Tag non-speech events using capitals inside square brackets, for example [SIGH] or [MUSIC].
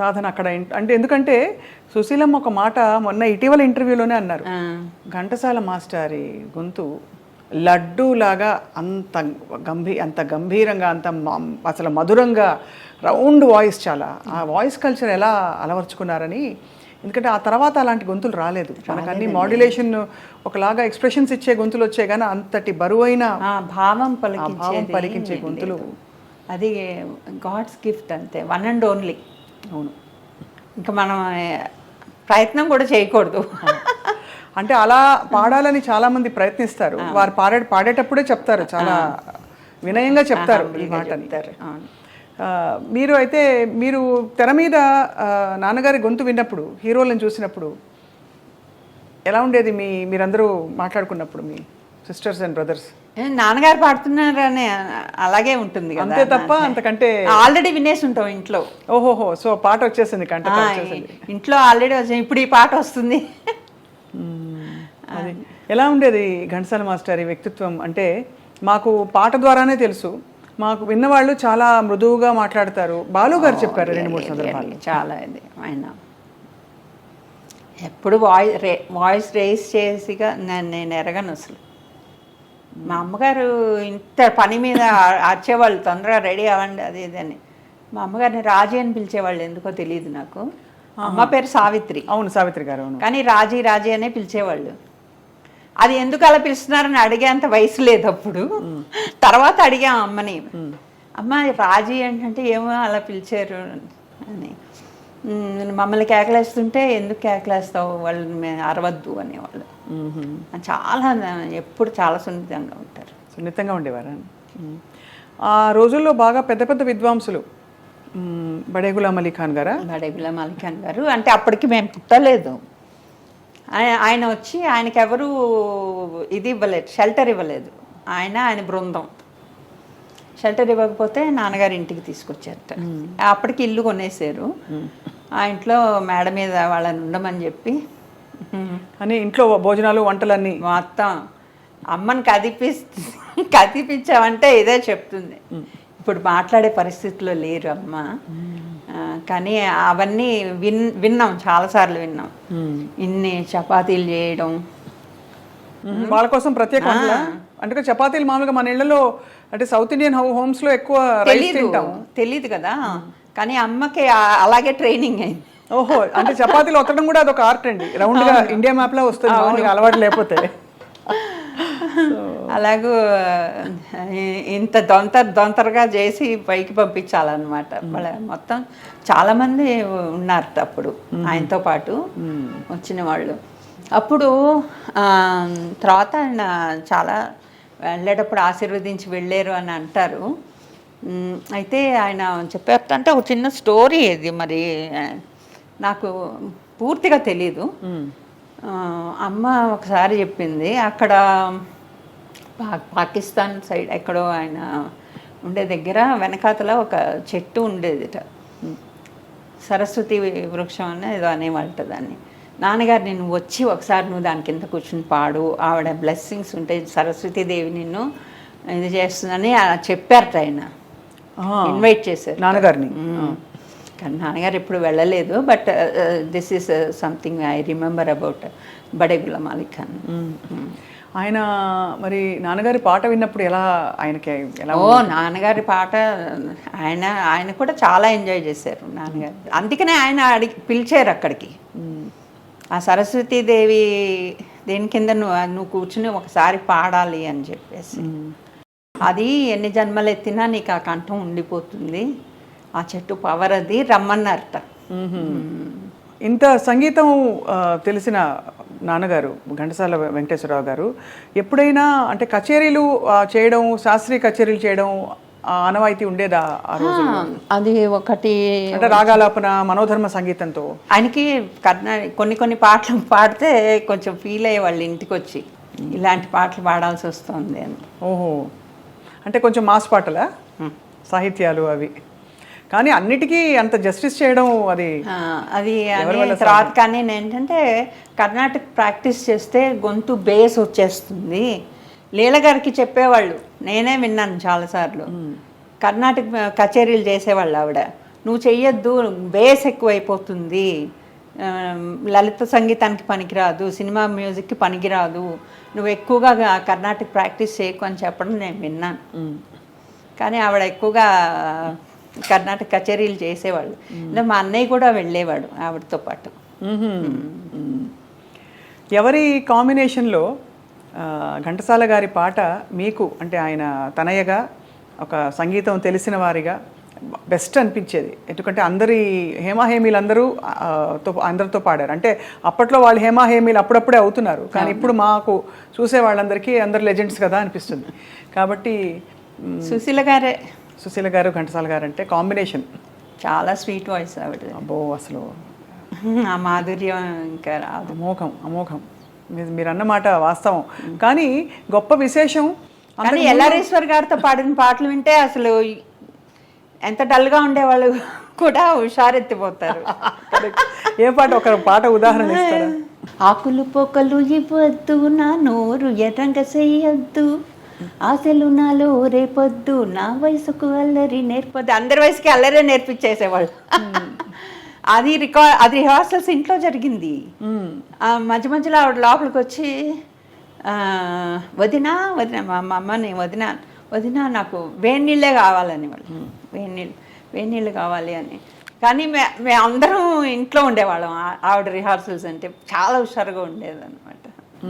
సాధన అక్కడ అంటే ఎందుకంటే సుశీలమ్మ ఒక మాట మొన్న ఇటీవల ఇంటర్వ్యూలోనే అన్నారు. ఘంటసాల మాస్టారి గొంతు లడ్డు లాగా అంత గంభీ అంత గంభీరంగా అంత అసలు మధురంగా రౌండ్ వాయిస్ చాలా. ఆ వాయిస్ కల్చర్ ఎలా అలవర్చుకున్నారని ఎందుకంటే ఆ తర్వాత అలాంటి గొంతులు రాలేదు. మనకు అన్ని మాడ్యులేషన్ ఒకలాగా ఎక్స్ప్రెషన్స్ ఇచ్చే గొంతులు వచ్చాయి కానీ అంతటి బరువైన భావం భావం పలికించేది పలికించే గొంతులు. అది గాడ్స్ గిఫ్ట్ అంతే. One and only. అవును. ఇంకా మనం ప్రయత్నం కూడా చేయకూడదు. అంటే అలా పాడాలని చాలా మంది ప్రయత్నిస్తారు వారు పాడే పాడేటప్పుడే చెప్తారు. చాలా వినయంగా చెప్తారు ఈ మాటని. మీరు అయితే మీరు తెర మీద నాన్నగారి గొంతు విన్నప్పుడు హీరోలను చూసినప్పుడు ఎలా ఉండేది మీ మీరందరూ మాట్లాడుకున్నప్పుడు మీ సిస్టర్స్ అండ్ బ్రదర్స్? నాన్నగారు పాడుతున్నారని అలాగే ఉంటుంది అంతే తప్ప అంతకంటే ఆల్రెడీ వినేసి ఉంటాం ఇంట్లో. ఓహోహో సో పాట వచ్చేసింది కంట ఇంట్లో ఆల్రెడీ వచ్చింది ఇప్పుడు ఈ పాట వస్తుంది. అది ఎలా ఉండేది ఘంటసాల మాస్టర్ ఈ వ్యక్తిత్వం? అంటే మాకు పాట ద్వారానే తెలుసు. మాకు విన్నవాళ్ళు చాలా మృదువుగా మాట్లాడతారు. బాలు గారు చెప్పారు రెండు మూడు సందర్భాలు చాలా ఇది ఆయన ఎప్పుడు వాయిస్ రే వాయిస్ రేస్ చేసిగా నేను నేను ఎరగను అసలు. మా అమ్మగారు ఇంత పని మీద అరిచేవాళ్ళు తొందరగా రెడీ అవ్వండి అది ఇది అని. మా అమ్మగారిని రాజీ అని పిలిచేవాళ్ళు ఎందుకో తెలియదు నాకు. అమ్మ పేరు సావిత్రి. అవును సావిత్రి గారు అవును. కానీ రాజీ రాజీ అనే పిలిచేవాళ్ళు. అది ఎందుకు అలా పిలుస్తున్నారని అడిగేంత వయసు లేదు అప్పుడు. తర్వాత అడిగాం అమ్మని. అమ్మ రాజీ ఏంటంటే ఏమో అలా పిలిచారు అని. "ఉమ్, మమ్మల్ని కేకలేస్తుంటే ఎందుకు కేకలేస్తావు? వాళ్ళని అరవద్దు అనేవాళ్ళు. చాలా ఎప్పుడు చాలా సున్నితంగా ఉంటారు. సున్నితంగా ఉండేవారు? ఆ రోజుల్లో బాగా పెద్ద పెద్ద విద్వాంసులు బడే గులాం అలీ ఖాన్ గారా? బడే గులాం అలీ ఖాన్ గారు. అంటే అప్పటికి మేము పుట్టలేదు. ఆయన ఆయన వచ్చి ఆయనకి ఎవరు ఇది ఇవ్వలేదు షెల్టర్ ఇవ్వలేదు. ఆయన ఆయన బృందం. షెల్టర్ ఇవ్వకపోతే నాన్నగారి ఇంటికి తీసుకొచ్చారట. అప్పటికి ఇల్లు కొనేసారు ఆ ఇంట్లో మేడ మీద వాళ్ళని ఉండమని చెప్పి. అని ఇంట్లో భోజనాలు వంటలన్నీ? మొత్తం. అమ్మని కదిపి కదిపించామంటే ఇదే చెప్తుంది. ఇప్పుడు మాట్లాడే పరిస్థితిలో లేరు అమ్మ కానీ అవన్నీ విన్ విన్నాం చాలాసార్లు విన్నాం. ఇన్ని చపాతీలు చేయడం. వాళ్ళ కోసం ప్రత్యేక? అంటే చపాతీలు మామూలుగా మన ఇళ్ళలో అంటే సౌత్ ఇండియన్ హౌ హోమ్స్లో ఎక్కువ తింటాం. తెలీదు కదా. కానీ అమ్మకి అలాగే ట్రైనింగ్ అయింది. ఓహో అంటే చపాతీలు ఒత్తడం కూడా అదొక ఆర్ట్ అండి. రౌండ్గా ఇండియా మ్యాప్లో వస్తుంది మామూలుగా అలవాటు లేకపోతే. [LAUGHS] అలాగూ ఇంత దొంతర దొంతరగా చేసి పైకి పంపించాలన్నమాట. వాళ్ళ మొత్తం చాలా మంది ఉన్నారు అప్పుడు ఆయనతో పాటు. వచ్చిన వాళ్ళు. అప్పుడు తర్వాత ఆయన చాలా వెళ్ళేటప్పుడు ఆశీర్వదించి వెళ్ళారు అని అంటారు. అయితే ఆయన చెప్పారు అంటే ఒక చిన్న స్టోరీ ఇది మరి. నాకు పూర్తిగా తెలీదు. అమ్మ ఒకసారి చెప్పింది అక్కడ పా- పాకిస్తాన్ సైడ్ ఎక్కడో ఆయన ఉండే దగ్గర వెనకాతల ఒక చెట్టు ఉండేదిట. సరస్వతి వృక్షం అని ఏదో అనేవాళ్ళట దాన్ని. నాన్నగారు నేను వచ్చి ఒకసారి నువ్వు దాని కింద కూర్చుని పాడు. ఆవిడ బ్లెస్సింగ్స్ ఉంటాయి సరస్వతీదేవి నిన్ను ఇది చేస్తుందని చెప్పారట ఆయన. ఇన్వైట్ చేశారు. నాన్నగారిని. కానీ నాన్నగారు ఎప్పుడు వెళ్ళలేదు but this is something I remember about Bade Ghulam Ali Khan ఆయన మరి నాన్నగారి పాట విన్నప్పుడు ఎలా ఆయనకి ఎలా ఓ నాన్నగారి పాట ఆయన ఆయన కూడా చాలా ఎంజాయ్ చేశారు నాన్నగారు. అందుకనే ఆయన అడిగి పిలిచారు అక్కడికి. ఆ సరస్వతీదేవి దేని కింద నువ్వు నువ్వు కూర్చుని ఒకసారి పాడాలి అని చెప్పేసి. అది ఎన్ని జన్మలు ఎత్తినా నీకు ఆ కంఠం ఉండిపోతుంది. ఆ చెట్టు పవర్ అది రమ్మన్నారట. ఇంత సంగీతం తెలిసిన నాన్నగారు ఘంటసాల వెంకటేశ్వరరావు గారు ఎప్పుడైనా అంటే కచేరీలు చేయడం శాస్త్రీయ కచేరీలు చేయడం ఆనవాయితీ ఉండేదా ఆ రోజు అది ఒకటి అంటే రాగాలాపన మనోధర్మ సంగీతంతో. ఆయనకి కర్ణా కొన్ని కొన్ని పాటలు పాడితే కొంచెం ఫీల్ అయ్యే వాళ్ళు ఇంటికి వచ్చి ఇలాంటి పాటలు పాడాల్సి వస్తుంది అని. ఓహో. అంటే కొంచెం మాస్ పాటలా? సాహిత్యాలు అవి. కానీ అన్నిటికీ అంత జస్టిస్ చేయడం అది అది తర్వాత కానీ నేను ఏంటంటే కర్ణాటక ప్రాక్టీస్ చేస్తే గొంతు బేస్ వచ్చేస్తుంది. లీల గారికి చెప్పేవాళ్ళు. నేనే విన్నాను చాలాసార్లు. కర్ణాటక కచేరీలు చేసేవాళ్ళు ఆవిడ. నువ్వు చెయ్యొద్దు బేస్ ఎక్కువైపోతుంది. లలిత సంగీతానికి పనికిరాదు సినిమా మ్యూజిక్కి పనికిరాదు. నువ్వు ఎక్కువగా కర్ణాటక ప్రాక్టీస్ చేయకు అని చెప్పడం నేను విన్నాను. కానీ ఆవిడ ఎక్కువగా కర్ణాటక కచేరీలు చేసేవాళ్ళు. ఇలా మా అన్నయ్య కూడా వెళ్ళేవాడు ఆవిడతో పాటు. ఎవరి కాంబినేషన్లో ఘంటసాల గారి పాట మీకు అంటే ఆయన తనయ్యగా ఒక సంగీతం తెలిసిన వారిగా బెస్ట్ అనిపించేది. ఎందుకంటే అందరి హేమాహేమీలు అందరూ అందరితో పాడారు. అంటే అప్పట్లో వాళ్ళు హేమాహేమీలు అప్పుడప్పుడే అవుతున్నారు. కానీ ఇప్పుడు మాకు చూసే వాళ్ళందరికీ అందరు లెజెండ్స్ కదా అనిపిస్తుంది. కాబట్టి సుశీల గారే. సుశీల గారు ఘంటసాల గారు అంటే కాంబినేషన్. చాలా స్వీట్ వాయిస్ ఆవిడ అబ్బో అసలు. ఆ మాధుర్యం ఇంకా రాదు. అమోఘం అమోఘం. మీరు అన్నమాట వాస్తవం. కానీ గొప్ప విశేషం కానీ ఎల్లారేశ్వర్ గారితో పాడిన పాటలు వింటే అసలు ఎంత డల్గా ఉండేవాళ్ళు కూడా హుషారెత్తిపోతారు. ఏ పాట? ఒక పాట ఉదాహరణ ఇస్తారా? ఆకులు పొక్కలు ఇవ్వద్దు నా నోరు ఎర్రంగ చెయ్యొద్దు ఆశలు నాలో రేపొద్దు నా వయసుకు అల్లరి నేర్పొద్దు. అందరి వయసుకి అల్లరే నేర్పించేసేవాళ్ళు. అది రికార్డ్ అది రిహార్సల్స్ ఇంట్లో జరిగింది. మధ్య మధ్యలో ఆవిడ లోపలికి వచ్చి వదినా వదిన మా అమ్మని వదిన వదిన నాకు వేడి నీళ్ళే కావాలని వాళ్ళు. వేడి నీళ్ళు వేడి నీళ్ళు కావాలి అని. కానీ మే అందరం ఇంట్లో ఉండేవాళ్ళం. ఆవిడ రిహార్సల్స్ అంటే చాలా హుషారుగా ఉండేది అనమాట